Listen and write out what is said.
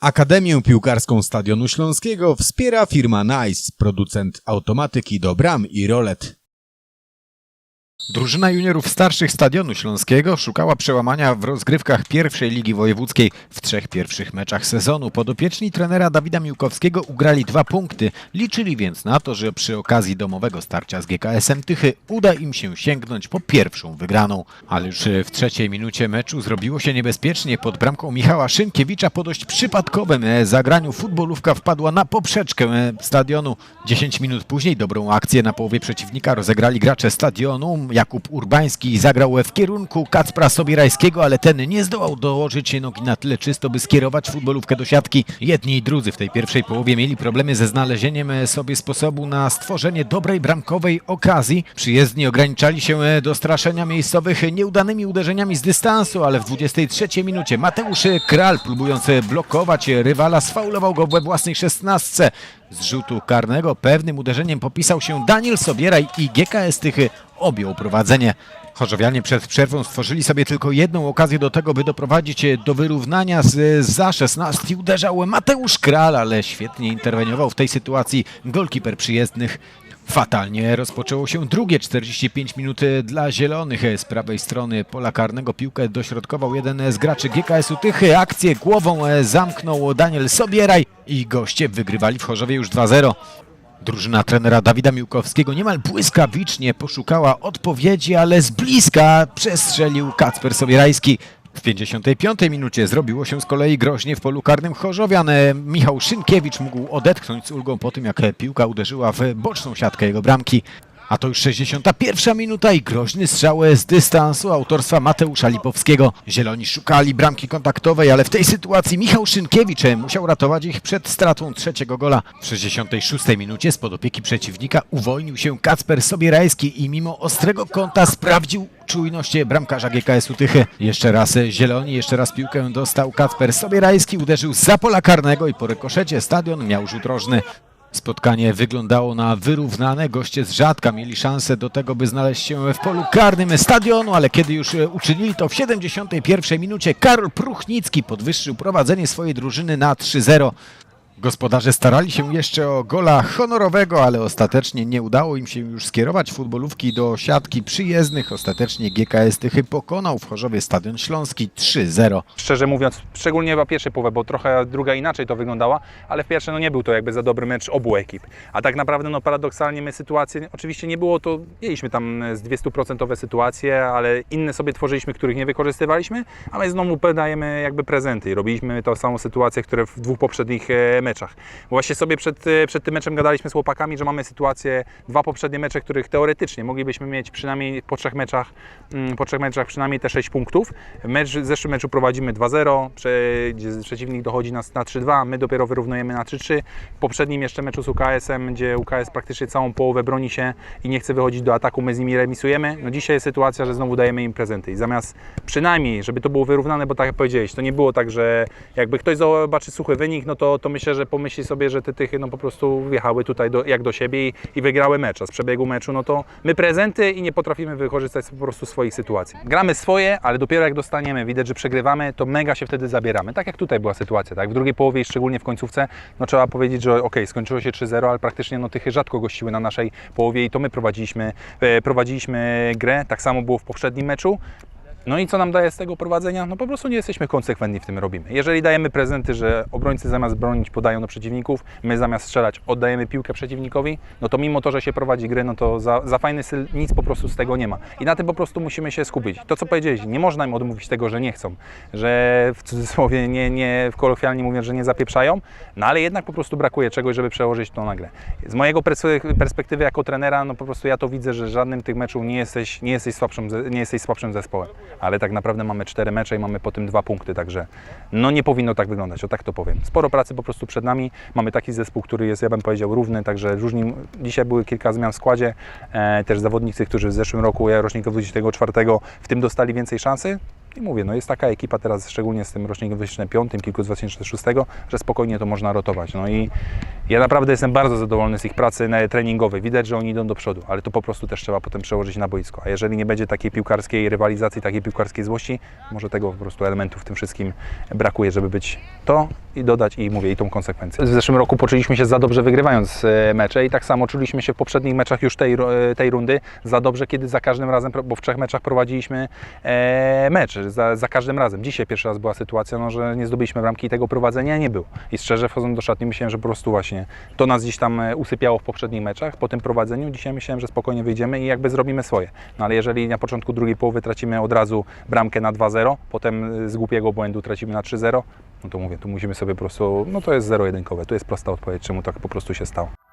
Akademię Piłkarską Stadionu Śląskiego wspiera firma Nice, producent automatyki do bram i rolet. Drużyna juniorów starszych Stadionu Śląskiego szukała przełamania w rozgrywkach pierwszej Ligi Wojewódzkiej. W trzech pierwszych meczach sezonu podopieczni trenera Dawida Miłkowskiego ugrali dwa punkty. Liczyli więc na to, że przy okazji domowego starcia z GKS-em Tychy uda im się sięgnąć po pierwszą wygraną. Ale już w trzeciej minucie meczu zrobiło się niebezpiecznie. Pod bramką Michała Szynkiewicza po dość przypadkowym e, zagraniu futbolówka wpadła na poprzeczkę e, stadionu. 10 minut później dobrą akcję na połowie przeciwnika rozegrali gracze stadionu. Jakub Urbański zagrał w kierunku Kacpra Sobierajskiego, ale ten nie zdołał dołożyć nogi na tyle czysto, by skierować futbolówkę do siatki. Jedni i drudzy w tej pierwszej połowie mieli problemy ze znalezieniem sobie sposobu na stworzenie dobrej bramkowej okazji. Przyjezdni ograniczali się do straszenia miejscowych nieudanymi uderzeniami z dystansu, ale w 23 minucie Mateusz Kral, próbując blokować rywala, sfaulował go we własnej szesnastce. Z rzutu karnego pewnym uderzeniem popisał się Daniel Sobieraj i GKS Tychy objął prowadzenie. Chorzowianie przed przerwą stworzyli sobie tylko jedną okazję do tego, by doprowadzić do wyrównania z za 16 uderzał Mateusz Kral, ale świetnie interweniował w tej sytuacji golkiper przyjezdnych. Fatalnie rozpoczęło się drugie 45 minut dla Zielonych. Z prawej strony pola karnego piłkę dośrodkował jeden z graczy GKS-u Tychy. Akcję głową zamknął Daniel Sobieraj i goście wygrywali w Chorzowie już 2-0. Drużyna trenera Dawida Miłkowskiego niemal błyskawicznie poszukała odpowiedzi, ale z bliska przestrzelił Kacper Sobierajski. W 55 minucie zrobiło się z kolei groźnie w polu karnym Chorzowian. Michał Szynkiewicz mógł odetchnąć z ulgą po tym, jak piłka uderzyła w boczną siatkę jego bramki. A to już 61 minuta i groźny strzał z dystansu autorstwa Mateusza Lipowskiego. Zieloni szukali bramki kontaktowej, ale w tej sytuacji Michał Szynkiewicz musiał ratować ich przed stratą trzeciego gola. W 66 minucie spod opieki przeciwnika uwolnił się Kacper Sobierajski i mimo ostrego kąta sprawdził czujność bramkarza GKS-u Tychy. Jeszcze raz Zieloni, jeszcze raz piłkę dostał Kacper Sobierajski, uderzył za pola karnego i po rykoszecie stadion miał rzut rożny. Spotkanie wyglądało na wyrównane. Goście z rzadka mieli szansę do tego, by znaleźć się w polu karnym stadionu, ale kiedy już e, uczynili to w 71 minucie, Karol Pruchnicki podwyższył prowadzenie swojej drużyny na 3-0. Gospodarze starali się jeszcze o gola honorowego, ale ostatecznie nie udało im się już skierować futbolówki do siatki przyjezdnych. Ostatecznie GKS Tychy pokonał w Chorzowie Stadion Śląski 3-0. Szczerze mówiąc, szczególnie chyba pierwszej połowę, bo trochę druga inaczej to wyglądała, ale w pierwszej no nie był to jakby za dobry mecz obu ekip. A tak naprawdę no paradoksalnie my sytuacje, oczywiście nie było to, mieliśmy tam z 200% sytuacje, ale inne sobie tworzyliśmy, których nie wykorzystywaliśmy, a my znowu dajemy jakby prezenty robiliśmy tą samą sytuację, które w dwóch poprzednich e, meczach. Właśnie sobie przed, e, przed tym meczem gadaliśmy z chłopakami, że mamy sytuację, dwa poprzednie mecze, których teoretycznie moglibyśmy mieć przynajmniej po trzech meczach, mm, po trzech meczach przynajmniej te 6 punktów. Mecz, w zeszłym meczu prowadzimy 2-0, prze, gdzie przeciwnik dochodzi nas na 3-2, my dopiero wyrównujemy na 3-3. W poprzednim jeszcze meczu z UKS-em, gdzie UKS praktycznie całą połowę broni się i nie chce wychodzić do ataku, my z nimi remisujemy. No dzisiaj jest sytuacja, że znowu dajemy im prezenty i zamiast przynajmniej, żeby to było wyrównane, bo tak jak powiedziałeś, to nie było tak, że jakby ktoś zobaczy suchy wynik, no to, to myślę, że pomyśli sobie, że te tychy no po prostu wjechały tutaj do, jak do siebie i, i wygrały mecz, a z przebiegu meczu, no to my prezenty i nie potrafimy wykorzystać po prostu swoich sytuacji. Gramy swoje, ale dopiero jak dostaniemy, widać, że przegrywamy, to mega się wtedy zabieramy. Tak jak tutaj była sytuacja, tak? W drugiej połowie i szczególnie w końcówce, no trzeba powiedzieć, że ok, skończyło się 3-0, ale praktycznie no tychy rzadko gościły na naszej połowie i to my prowadziliśmy, e, prowadziliśmy grę, tak samo było w poprzednim meczu. No i co nam daje z tego prowadzenia? No po prostu nie jesteśmy konsekwentni w tym robimy. Jeżeli dajemy prezenty, że obrońcy zamiast bronić podają do przeciwników, my zamiast strzelać oddajemy piłkę przeciwnikowi, no to mimo to, że się prowadzi gry, no to za, za fajny styl nic po prostu z tego nie ma. I na tym po prostu musimy się skupić. To co powiedziałeś, nie można im odmówić tego, że nie chcą, że w cudzysłowie nie, nie w kolokwialnie mówiąc, że nie zapieprzają, no ale jednak po prostu brakuje czegoś, żeby przełożyć to na grę. Z mojego perspe- perspektywy jako trenera, no po prostu ja to widzę, że żadnym tych meczów nie jesteś, nie jesteś, słabszym, nie jesteś słabszym zespołem ale tak naprawdę mamy cztery mecze i mamy po tym dwa punkty, także no nie powinno tak wyglądać, o tak to powiem. Sporo pracy po prostu przed nami, mamy taki zespół, który jest, ja bym powiedział, równy, także różni, dzisiaj były kilka zmian w składzie, e, też zawodnicy, którzy w zeszłym roku, ja rocznika 24, w tym dostali więcej szansy, I mówię, no jest taka ekipa teraz, szczególnie z tym rocznikiem 2005, kilku z 2006, że spokojnie to można rotować. No i ja naprawdę jestem bardzo zadowolony z ich pracy treningowej. Widać, że oni idą do przodu, ale to po prostu też trzeba potem przełożyć na boisko. A jeżeli nie będzie takiej piłkarskiej rywalizacji, takiej piłkarskiej złości, może tego po prostu elementu w tym wszystkim brakuje, żeby być to i dodać i mówię, i tą konsekwencję. W zeszłym roku poczuliśmy się za dobrze wygrywając e, mecze i tak samo czuliśmy się w poprzednich meczach już tej, e, tej rundy za dobrze, kiedy za każdym razem, bo w trzech meczach prowadziliśmy e, mecz, za, za każdym razem. Dzisiaj pierwszy raz była sytuacja, no, że nie zdobyliśmy bramki i tego prowadzenia nie było. I szczerze wchodząc do szatni myślałem, że po prostu właśnie to nas gdzieś tam e, usypiało w poprzednich meczach, po tym prowadzeniu. Dzisiaj myślałem, że spokojnie wyjdziemy i jakby zrobimy swoje. No ale jeżeli na początku drugiej połowy tracimy od razu bramkę na 2-0, potem e, z głupiego błędu tracimy na 3-0, no to mówię, tu musimy sobie po prostu, no to jest zero-jedynkowe, to jest prosta odpowiedź, czemu tak po prostu się stało.